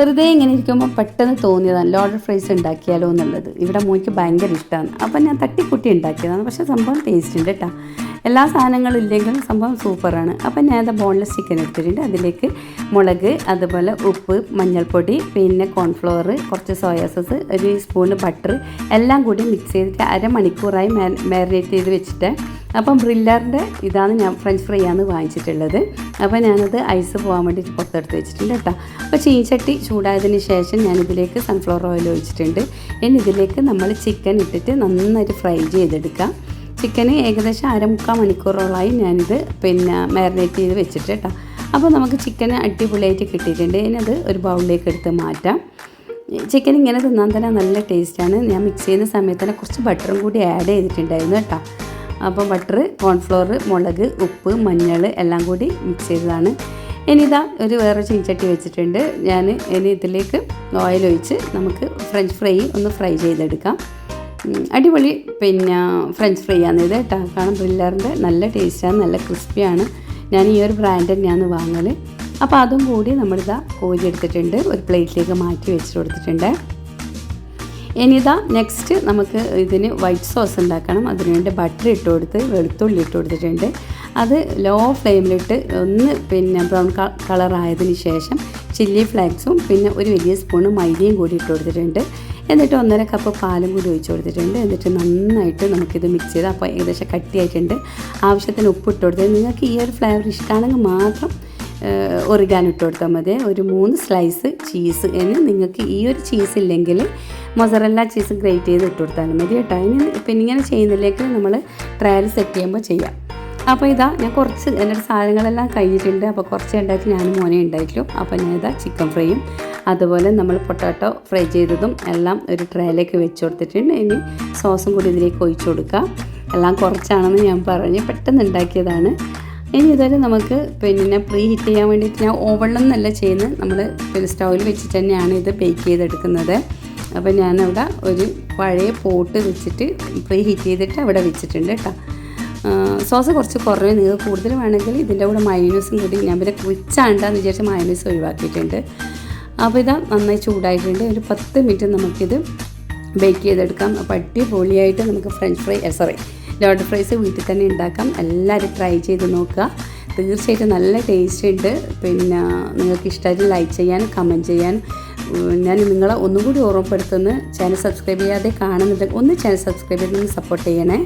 വെറുതെ ഇങ്ങനെ ഇരിക്കുമ്പോൾ പെട്ടെന്ന് തോന്നിയതാണ്. ലോഡർ ഫ്രൈസ് ഉണ്ടാക്കിയാലോ എന്നുള്ളത്. ഇവിടെ മോയ്ക്ക് ഭയങ്കര ഇഷ്ടമാണ് അപ്പം ഞാൻ തട്ടിക്കുട്ടി ഉണ്ടാക്കിയതാണ്. പക്ഷേ സംഭവം ടേസ്റ്റ് ഉണ്ട് കേട്ടോ എല്ലാ സാധനങ്ങളും ഇല്ലെങ്കിലും സംഭവം സൂപ്പറാണ് അപ്പം ഞാൻ അത് ബോൺലെസ് ചിക്കൻ എടുത്തിട്ടുണ്ട്. അതിലേക്ക് മുളക് അതുപോലെ ഉപ്പ് മഞ്ഞൾപ്പൊടി പിന്നെ കോൺഫ്ലവർ കുറച്ച് സോയാ സോസ് ഒരു സ്പൂണ് ബട്ടർ എല്ലാം കൂടി മിക്സ് ചെയ്തിട്ട് അരമണിക്കൂറായി മാരിനേറ്റ് ചെയ്ത് വെച്ചിട്ട് അപ്പം ബ്രില്ലറിന്റെ ഇതാണ് ഞാൻ ഫ്രഞ്ച് ഫ്രൈ ആണ് വാങ്ങിച്ചിട്ടുള്ളത്. അപ്പോൾ ഞാനത് ഐസ് പോകാൻ വേണ്ടിയിട്ട് പുറത്തെടുത്ത് വെച്ചിട്ടുണ്ട് കേട്ടോ. അപ്പോൾ ചീഞ്ചട്ടി ചൂടായതിന് ശേഷം ഞാനിതിലേക്ക് സൺഫ്ലവർ ഓയിൽ ഒഴിച്ചിട്ടുണ്ട്. ഇനി ഇതിലേക്ക് നമ്മൾ ചിക്കൻ ഇട്ടിട്ട് നന്നായിട്ട് ഫ്രൈ ചെയ്തെടുക്കാം. ചിക്കന് ഏകദേശം അരമുക്കാൽ മണിക്കൂറോളായി ഞാനിത് പിന്നെ മാരിനേറ്റ് ചെയ്ത് വെച്ചിട്ട് കേട്ടോ. അപ്പോൾ നമുക്ക് ചിക്കൻ അടിപൊളിയായിട്ട് കിട്ടിയിട്ടുണ്ട്. ഇനി അത് ഒരു ബൗളിലേക്ക് എടുത്ത് മാറ്റാം. ചിക്കൻ ഇങ്ങനെ തിന്നാൻ തന്നെ നല്ല ടേസ്റ്റാണ് ഞാൻ മിക്സ് ചെയ്യുന്ന സമയത്ത് തന്നെ കുറച്ച് ബട്ടറും കൂടി ആഡ് ചെയ്തിട്ടുണ്ടായിരുന്നു കേട്ടോ. അപ്പോൾ ബട്ടർ കോൺഫ്ലോർ മുളക് ഉപ്പ് മഞ്ഞൾ എല്ലാം കൂടി മിക്സ് ചെയ്തതാണ്. ഇനി ഇതാ ഒരു വേറെ ചീച്ചട്ടി വെച്ചിട്ടുണ്ട്. ഞാൻ ഇനി ഇതിലേക്ക് ഓയിൽ ഒഴിച്ച് നമുക്ക് ഫ്രഞ്ച് ഫ്രൈ ഒന്ന് ഫ്രൈ ചെയ്തെടുക്കാം. അടിപൊളി. പിന്നെ ഫ്രഞ്ച് ഫ്രൈ ആണ് ഇത് കേട്ടോ. കാരണം ബ്രില്ലറിന്റെ നല്ല ടേസ്റ്റാണ് നല്ല ക്രിസ്പിയാണ് ഞാൻ ഈ ഒരു ബ്രാൻഡ് തന്നെയാണ് വാങ്ങൽ അപ്പോൾ അതും കൂടി നമ്മളിതാ കോരി എടുത്തിട്ടുണ്ട്. ഒരു പ്ലേറ്റിലേക്ക് മാറ്റി വെച്ചിട്ട് കൊടുത്തിട്ടുണ്ട്. ഇനിതാ നെക്സ്റ്റ് നമുക്ക് ഇതിന് വൈറ്റ് സോസ് ഉണ്ടാക്കണം. അതിനുവേണ്ടി ബട്ടർ ഇട്ട് കൊടുത്ത് വെളുത്തുള്ളി ഇട്ട് കൊടുത്തിട്ടുണ്ട്. അത് ലോ ഫ്ലെയിമിലിട്ട് ഒന്ന് പിന്നെ ബ്രൗൺ കളർ ആയതിനു ശേഷം ചില്ലി ഫ്ലേക്സും പിന്നെ ഒരു വലിയ സ്പൂണ് മൈദയും കൂടി ഇട്ട് കൊടുത്തിട്ടുണ്ട്. എന്നിട്ട് ഒന്നര കപ്പ് പാലും കൂടി ഒഴിച്ച് കൊടുത്തിട്ടുണ്ട്. എന്നിട്ട് നന്നായിട്ട് നമുക്കിത് മിക്സ് ചെയ്ത് അപ്പോൾ ഏകദേശം കട്ടിയായിട്ടുണ്ട്. ആവശ്യത്തിന് ഉപ്പ് ഇട്ട് കൊടുത്തത് നിങ്ങൾക്ക് ഈ ഒരു ഫ്ലേവർ ഇഷ്ടമാണെങ്കിൽ മാത്രം ഒറിഗാൻ ഇട്ട് കൊടുത്താൽ മതി. ഒരു മൂന്ന് സ്ലൈസ് ചീസ് എന്ന് നിങ്ങൾക്ക് ഈ ഒരു ചീസ് ഇല്ലെങ്കിൽ മൊസറല്ല ചീസ് ഗ്രേറ്റ് ചെയ്ത് ഇട്ട് കൊടുത്താലും മതി കേട്ടോ. ഇനി പിന്നെ ഇങ്ങനെ ചെയ്യുന്നില്ലെങ്കിൽ നമ്മൾ ട്രയൽ സെറ്റ് ചെയ്യുമ്പോൾ ചെയ്യാം. അപ്പോൾ ഇതാ ഞാൻ കുറച്ച് എന്റെ സാധനങ്ങളെല്ലാം കഴിഞ്ഞിട്ടുണ്ട്. അപ്പോൾ കുറച്ച് ഉണ്ടായിട്ട് ഞാൻ മോനെ ഉണ്ടായിട്ടുള്ളൂ. അപ്പോൾ ഞാൻ ഇതാ ചിക്കൻ ഫ്രൈയും അതുപോലെ നമ്മൾ പൊട്ടാറ്റോ ഫ്രൈ ചെയ്തതും എല്ലാം ഒരു ട്രേയിലേക്ക് വെച്ച് കൊടുത്തിട്ടുണ്ട്. ഇനി സോസും കൂടി ഇതിലേക്ക് ഒഴിച്ചു കൊടുക്കുക എല്ലാം കുറച്ചാണെന്ന് ഞാൻ പറഞ്ഞ് പെട്ടെന്ന് ഉണ്ടാക്കിയതാണ്. ഇനി ഇതുവരെ നമുക്ക് പിന്നെ പ്രീ ഹീറ്റ് ചെയ്യാൻ വേണ്ടിയിട്ട് ഞാൻ ഓവണിലൊന്നല്ല ചെയ്യുന്നത്. നമ്മൾ സ്റ്റൗവിൽ വെച്ചിട്ട് തന്നെയാണ് ഇത് ബേക്ക് ചെയ്തെടുക്കുന്നത്. അപ്പോൾ ഞാനവിടെ ഒരു പഴയ പോട്ട് വെച്ചിട്ട് പ്രീ ഹീറ്റ് ചെയ്തിട്ട് അവിടെ വെച്ചിട്ടുണ്ട് കേട്ടോ. സോസ് കുറച്ച് കുറവ്. നിങ്ങൾ കൂടുതൽ വേണമെങ്കിൽ ഇതിന്റെ കൂടെ മയോനീസും കൂടി ഞാൻ പിന്നെ കുച്ചാണ്ടാന്ന് വിചാരിച്ച് മയോനീസ് ഒഴിവാക്കിയിട്ടുണ്ട്. അപ്പോൾ ഇതാ നന്നായി ചൂടായിട്ടുണ്ട്. ഒരു പത്ത് മിനിറ്റ് നമുക്കിത് ബേക്ക് ചെയ്തെടുക്കാം. അപ്പോൾ അടിപൊളിയായിട്ട് നമുക്ക് French fry sorry load fries വീട്ടിൽ തന്നെ ഉണ്ടാക്കാം. എല്ലാവരും ട്രൈ ചെയ്ത് നോക്കുക. തീർച്ചയായിട്ടും നല്ല ടേസ്റ്റ് ഉണ്ട്. പിന്നെ നിങ്ങൾക്ക് ഇഷ്ടമായിട്ട് ലൈക്ക് ചെയ്യാൻ കമന്റ് ചെയ്യാൻ ഞാൻ നിങ്ങളെ ഒന്നും കൂടി ഓർമ്മപ്പെടുത്തുന്നു. ചാനൽ സബ്സ്ക്രൈബ് ചെയ്യാതെ കാണുന്നുണ്ടെങ്കിൽ ഒന്ന് ചാനൽ സബ്സ്ക്രൈബ് ചെയ്ത് സപ്പോർട്ട് ചെയ്യണേ.